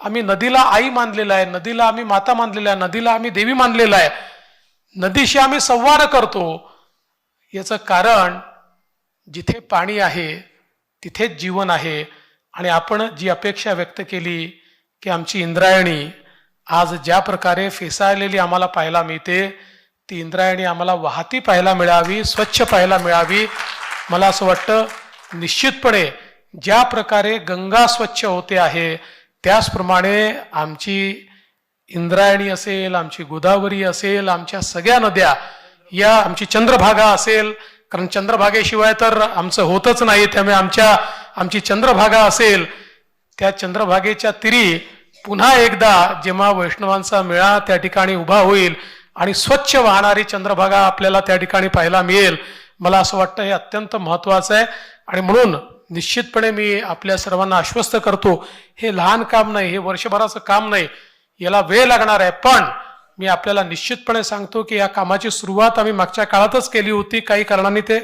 आम्ही नदीला आई मानलेला आहे नदीला आम्ही माता मानलेला आहे नदीला आम्ही देवी मानलेला आहे. नदीशी आम्ही संवाद करतो. याचं कारण जिथे पाणी आहे तिथेच जीवन आहे. आणि आपण जी अपेक्षा व्यक्त केली की आमची इंद्रायणी आज ज्या प्रकारे फेसाळलेली आम्हाला पाहायला मिळते ती इंद्रायणी आम्हाला वाहती पाहायला मिळावी स्वच्छ पाहायला मिळावी. मला असं वाटतं निश्चितपणे ज्या प्रकारे गंगा स्वच्छ होते आहे त्याचप्रमाणे आमची इंद्रायणी असेल आमची गोदावरी असेल आमच्या सगळ्या नद्या या आमची चंद्रभागा असेल. कारण चंद्रभागेशिवाय तर आमचं होतच नाही. त्यामुळे आमच्या आमची चंद्रभागा असेल त्या चंद्रभागेच्या तिरी पुन्हा एकदा जेव्हा वैष्णवांचा मेळा त्या ठिकाणी उभा होईल आणि स्वच्छ वाहणारी चंद्रभागा आपल्याला त्या ठिकाणी पाहायला मिळेल. मला असं वाटतं हे अत्यंत महत्वाचं आहे. आणि म्हणून निश्चितपणे मी आपल्या सर्वांना आश्वस्त करतो हे लहान काम नाही हे वर्षभराचं काम नाही याला वेळ लागणार आहे. पण मी आपल्याला निश्चितपणे सांगतो की या कामाची सुरुवात आम्ही मागच्या काळातच केली होती. काही कारणांनी ते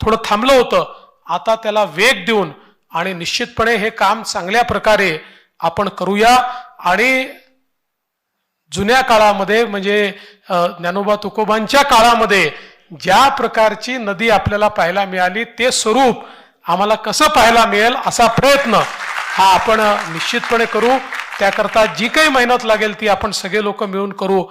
थोडं थांबलं होतं. आता त्याला वेग देऊन आणि निश्चितपणे हे काम चांगल्या प्रकारे आपण करूया. आणि जुन्या काळामध्ये म्हणजे ज्ञानोबा तुकोबांच्या काळामध्ये ज्या प्रकारची नदी आपल्याला पाहायला मिळाली ते स्वरूप आम्हाला कसं पाहायला मिळेल असा प्रयत्न हा आपण निश्चितपणे करू. त्याकरता जी काही मेहनत लागेल ती आपण सगळे लोक मिळून करू.